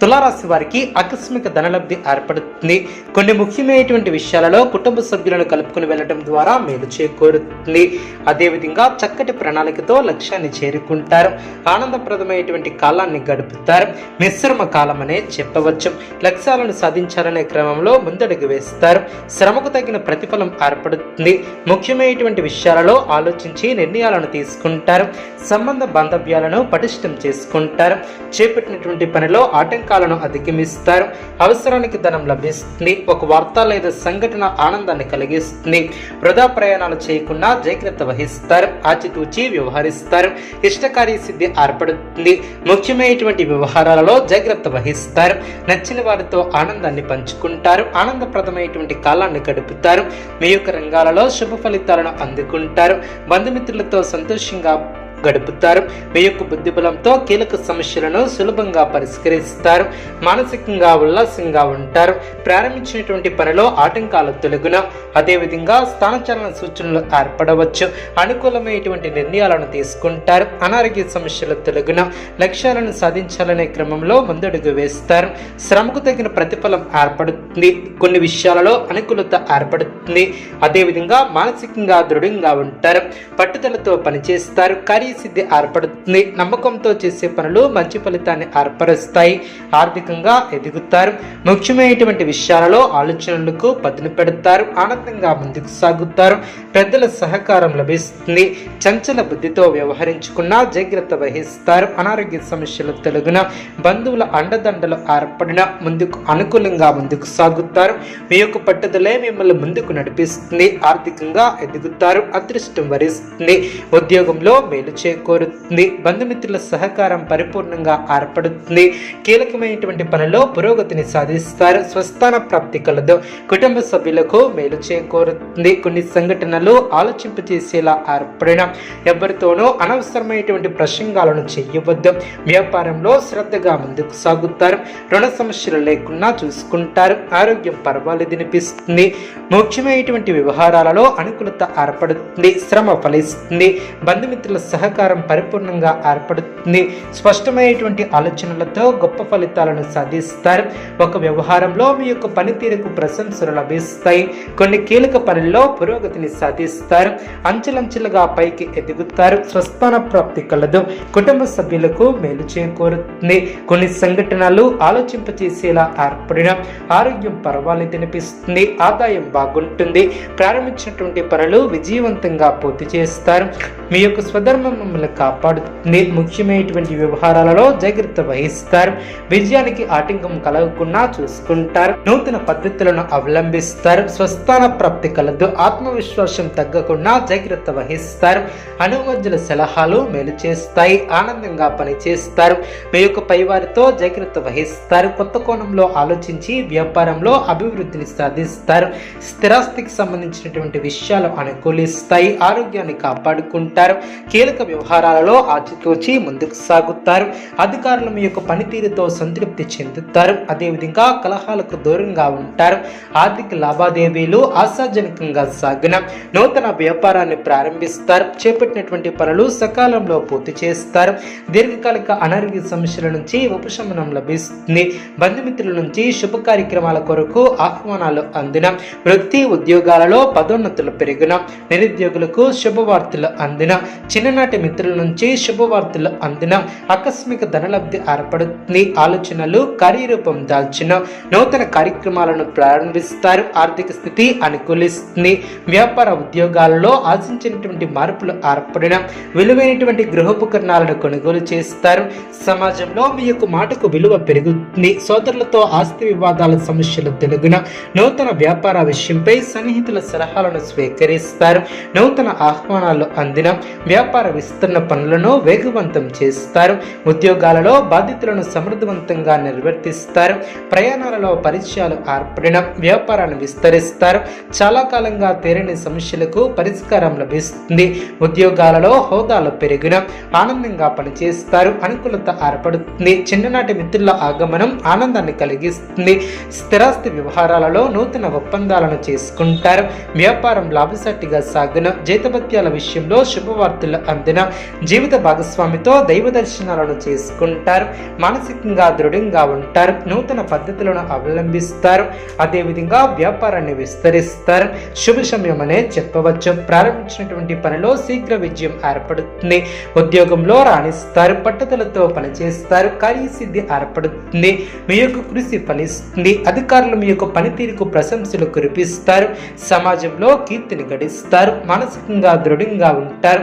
తులారాశి వారికి ఆకస్మిక ధనలబ్ధి ఏర్పడుతుంది. కొన్ని ముఖ్యమైనటువంటి విషయాలలో కుటుంబ సభ్యులను కలుపుకుని వెళ్ళడం ద్వారా మేలు చేకూరుతుంది. అదేవిధంగా చక్కటి ప్రణాళికతో లక్ష్యాన్ని చేరుకుంటారు. ఆనందప్రదమైనటువంటి కాలాన్ని గడుపుతారు. మిశ్రమ కాలం అనే చెప్పవచ్చు. లక్ష్యాలను సాధించాలనే క్రమంలో ముందడుగు వేస్తారు. శ్రమకు తగిన ప్రతిఫలం ఏర్పడుతుంది. ముఖ్యమైనటువంటి విషయాలలో ఆలోచించి నిర్ణయాలను తీసుకుంటారు. సంబంధ బాంధవ్యాలను పటిష్టం చేసుకుంటారు. చేపట్టినటువంటి పనిలో ఆటంకాలను అధిగమిస్తారు. అవసరానికి ధనం లభిస్తుంది. ఒక వార్త లేదా సంఘటన ఆనందాన్ని కలిగిస్తుంది. వృధా ప్రయాణాలు చేయకుండా జాగ్రత్త వహిస్తారు. ఆచితూచి వ్యవహరిస్తారు. ఇష్టకార్య సిద్ధి ఏర్పడుతుంది. ముఖ్యమైనటువంటి వ్యవహారాలలో జాగ్రత్త వహిస్తారు. నచ్చిన వారితో ఆనందాన్ని పంచుకుంటారు. ఆనందప్రదమైనటువంటి కాలాన్ని గడుపుతారు. మీ యొక్క రంగాలలో శుభ ఫలితాలను అందుకుంటారు. బంధుమిత్రులతో సంతోషంగా గడుపుతారు. మీ యొక్క బుద్ధిబలంతో కీలక సమస్యలను సులభంగా పరిష్కరిస్తారు. మానసికంగా ఉల్లాసంగా ఉంటారు. ప్రారంభించినటువంటి పనిలో ఆటంకాలు తొలగున. అదేవిధంగా స్థానచలన సూచనలు ఏర్పడవచ్చు. అనుకూలమైనటువంటి నిర్ణయాలను తీసుకుంటారు. అనారోగ్య సమస్యలు తొలగున. లక్ష్యాలను సాధించాలనే క్రమంలో ముందడుగు వేస్తారు. శ్రమకు తగిన ప్రతిఫలం ఏర్పడుతుంది. కొన్ని విషయాలలో అనుకూలత ఏర్పడుతుంది. అదేవిధంగా మానసికంగా దృఢంగా ఉంటారు. పట్టుదలతో పనిచేస్తారు. సిద్ధి ఏర్పడుతుంది. నమ్మకంతో చేసే పనులు మంచి ఫలితాన్ని ఏర్పరుస్తాయి. ఆర్థికంగా ఎదుగుతారు. ముఖ్యమైనటువంటి విషయాలలో ఆలోచనలకు పదును పెడతారు. ఆనందంగా ముందుకు సాగుతారు. పెద్దల సహకారం లభిస్తుంది. చంచల బుద్ధితో వ్యవహరించుకున్న జాగ్రత్త వహిస్తారు. అనారోగ్య సమస్యలు తొలగిన బంధువుల అండదండలు ఏర్పడిన ముందుకు అనుకూలంగా ముందుకు సాగుతారు. మీ యొక్క పట్టుదలే మిమ్మల్ని ముందుకు నడిపిస్తుంది. ఆర్థికంగా ఎదుగుతారు. అదృష్టం వరిస్తుంది. ఉద్యోగంలో మేలు చేకూరుతుంది. బంధుమిత్రుల సహకారం పరిపూర్ణంగా ఏర్పడుతుంది. కీలకమైనటువంటి పనిలో పురోగతిని సాధిస్తారు. స్వస్థాన ప్రాప్తి కలదు. కుటుంబ సభ్యులకు మేలు చేకూరుతుంది. కొన్ని సంఘటనలు ఆలోచింపజేసేలా ఏర్పడిన ఎవరితోనూ అనవసరమైనటువంటి ప్రసంగాలను చేయవద్దు. వ్యాపారంలో శ్రద్ధగా ముందుకు సాగుతారు. రుణ సమస్యలు లేకుండా చూసుకుంటారు. ఆరోగ్యం పర్వాలేదనిపిస్తుంది ముఖ్యమైనటువంటి వ్యవహారాలలో అనుకూలత ఏర్పడుతుంది. శ్రమ ఫలిస్తుంది. బంధుమిత్రుల సహకారం పరిపూర్ణంగా ఏర్పడుతుంది. స్పష్టమైనటువంటి ఆలోచనలతో గొప్ప ఫలితాలను సాధిస్తారు. ఒక వ్యవహారంలో మీ యొక్క పనితీరుకు ప్రశంసలు లభిస్తాయి. కొన్ని కీలక పనుల్లో పురోగతిని సాధిస్తారు. అంచెలంచెలుగా పైకి ఎదుగుతారు. స్వస్థాన ప్రాప్తి కలదు. కుటుంబ సభ్యులకు మేలు చేకూరుతుంది. కొన్ని సంఘటనలు ఆలోచింపచేసేలా ఏర్పడిన ఆరోగ్యం పర్వాలేదనిపిస్తుంది ఆదాయం బాగుంటుంది. ప్రారంభించినటువంటి పనులు విజయవంతంగా పూర్తి చేస్తారు. మీ యొక్క స్వధర్మం మిమ్మల్ని కాపాడుతుంది ముఖ్యమైనటువంటి వ్యవహారాలలో జాగ్రత్త వహిస్తారు. విజయానికి ఆటంకం కలగకుండా చూసుకుంటారు. నూతన పద్ధతులను అవలంబిస్తారు. స్వస్థాన ప్రాప్తి కలదు. ఆత్మవిశ్వాసం తగ్గకుండా జాగ్రత్త వహిస్తారు. అనువజ్జుల సలహాలు మేలు చేస్తాయి. ఆనందంగా పనిచేస్తారు. మీ యొక్క పైవారితో జాగ్రత్త వహిస్తారు. కొత్త కోణంలో ఆలోచించి వ్యాపారంలో అభివృద్ధిని సాధిస్తారు. స్థిరాస్తికి సంబంధించినటువంటి విషయాలు అనుకూలిస్తాయి. ఆరోగ్యాన్ని కాపాడుకుంటారు. కీలక వ్యవహారాలలో ఆచితూచి ముందుకు సాగుతారు. అధికారులు మీ యొక్క పనితీరుతో సంతృప్తి చెందుతారు. అదేవిధంగా కలహాలకు దూరంగా ఉంటారు. ఆర్థిక లావాదేవీలు ఆశాజనకంగా సాగిన నూతన వ్యాపారాన్ని ప్రారంభిస్తారు. చేపట్టినటువంటి పనులు సకాలంలో పూర్తి చేస్తారు. దీర్ఘకాలిక అనారోగ్య సమస్యల నుంచి ఉపశమనం లభిస్తుంది. బంధుమిత్రుల నుంచి శుభ కార్యక్రమాల కొరకు ఆహ్వానాలు అందిన వృత్తి ఉద్యోగాలలో పదోన్నతులు పెరిగిన నిరుద్యోగులకు శుభవార్తలు అందిన చిన్ననాటి మిత్రుల నుంచి శుభవార్తలు అందిన ఆకస్మిక ధనలబ్ధి ఏర్పడుతుంది. ఆలోచనలు కార్యరూపం దాల్చిన నూతన కార్యక్రమాలను ప్రారంభిస్తారు. ఆర్థిక స్థితి అనుకూలిస్తుంది. వ్యాపార ఉద్యోగాలలో ఆశించినటువంటి మార్పులు ఏర్పడిన విలువైనటువంటి గృహోపకరణాలను కొనుగోలు చేస్తారు. సమాజంలో మీ యొక్క మాటకు విలువ పెరుగుతుంది. సోదరులతో ఆస్తి వివాదాల సమస్యలు తెలుగున నూతన వ్యాపార విషయంపై సన్నిహితుల సలహాలను స్వీకరిస్తారు. నూతన ఆహ్వానాలు అందిన వ్యాపార చేస్తున్న పనులను వేగవంతం చేస్తారు. ఉద్యోగాలలో బాధ్యతలను సమర్థవంతంగా నిర్వర్తిస్తారు. ప్రయాణాలలో పరిచయాలు ఏర్పడిన వ్యాపారాన్ని విస్తరిస్తారు. చాలా కాలంగా తేరని సమస్యలకు పరిష్కారం లభిస్తుంది. ఉద్యోగాలలో హోదాలు పెరిగిన ఆనందంగా పనిచేస్తారు. అనుకూలత ఏర్పడుతుంది. చిన్ననాటి మిత్రుల ఆగమనం ఆనందాన్ని కలిగిస్తుంది. స్థిరాస్తి వ్యవహారాలలో నూతన ఒప్పందాలను చేసుకుంటారు. వ్యాపారం లాభసాటిగా సాగిన జీతభత్యాల విషయంలో శుభవార్తలు అందిన జీవిత భాగస్వామితో దైవ దర్శనాలను చేసుకుంటారు. మానసికంగా దృఢంగా ఉంటారు. నూతన పద్ధతులను అవలంబిస్తారు. అదేవిధంగా వ్యాపారాన్ని విస్తరిస్తారు. శుభ సమయం అనే చెప్పవచ్చు. ప్రారంభించినటువంటి పనిలో శీఘ్ర విజయం ఏర్పడుతుంది. ఉద్యోగంలో రాణిస్తారు. పట్టుదలతో పనిచేస్తారు. కార్యసిద్ధి ఏర్పడుతుంది. మీ యొక్క కృషి ఫలిస్తుంది. అధికారులు మీ యొక్క పనితీరుకు ప్రశంసలు కురిపిస్తారు. సమాజంలో కీర్తిని గడిస్తారు. మానసికంగా దృఢంగా ఉంటారు.